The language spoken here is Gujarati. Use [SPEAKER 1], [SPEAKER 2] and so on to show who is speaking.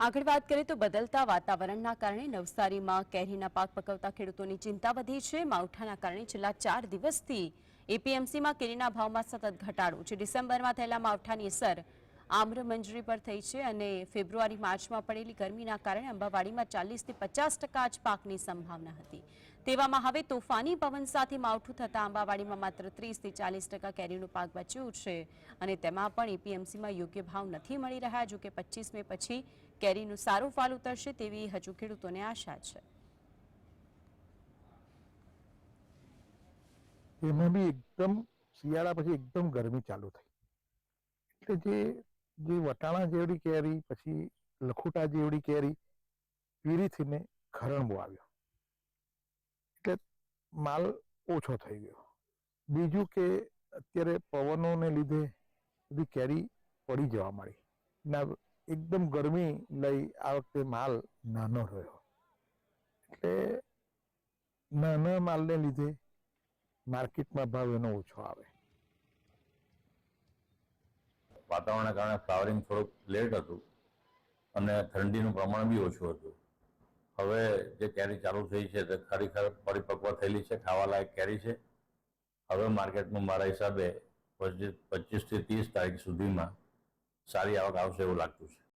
[SPEAKER 1] આગળ વાત કરીએ તો બદલતા વાતાવરણના કારણે નવસારીમાં કેરીના પાક પકવતા ખેડૂતોની ચિંતા વધી છે. માવઠાના કારણે છેલ્લા ચાર દિવસથી એપીએમસીમાં કેરીના ભાવમાં સતત ઘટાડો છે. ડિસેમ્બરમાં થયેલા માવઠાની અસર આમ્ર મંજરી પર થઈ છે અને ફેબ્રુઆરી, માર્ચમાં પડેલી ગરમીના કારણે અંબાવાડીમાં ચાલીસથી પચાસ ટકા જ પાકની સંભાવના હતી. તેવામાં હવે તોફાની પવન સાથે માવઠું થતાં અંબાવાડીમાં માત્ર ત્રીસથી ચાલીસ ટકા કેરીનું પાક બચ્યું છે અને તેમાં પણ એપીએમસીમાં યોગ્ય ભાવ નથી મળી રહ્યા, જો કે પચીસ મે પછી કેરીનું સારું ફાલ ઉતરશે તેવી હજુ ખેડૂતોને આશા છે.
[SPEAKER 2] એમાં બી એકદમ શિયાળા પછી એકદમ ગરમી ચાલુ થઈ. એટલે જે જે વટાણા જેવડી કેરી, પછી લખુટા જેવડી કેરી પીળી થઈને ખરણબો આવ્યો. એટલે માલ ઓછો થઈ ગયો. બીજું કે અત્યારે પવનોને લીધે બધી કેરી પડી જવા મળી ના એકદમ ગરમી લઈ આ વખતે માલ નાનો રહ્યો. એટલે નાના માલને લીધે માર્કેટમાં ભાવ એનો ઓછો આવે.
[SPEAKER 3] વાતાવરણના કારણે ફ્લાવરિંગ થોડુંક લેટ હતું અને ઠંડીનું પ્રમાણ બી ઓછું હતું. હવે જે કેરી ચાલુ થઈ છે તે ખરેખર પરિપક્વ થયેલી છે, ખાવાલાયક કેરી છે. હવે માર્કેટમાં મારા હિસાબે પચીસ પચીસથી ત્રીસ તારીખ સુધીમાં સારી આવક આવશે એવું લાગતું છે.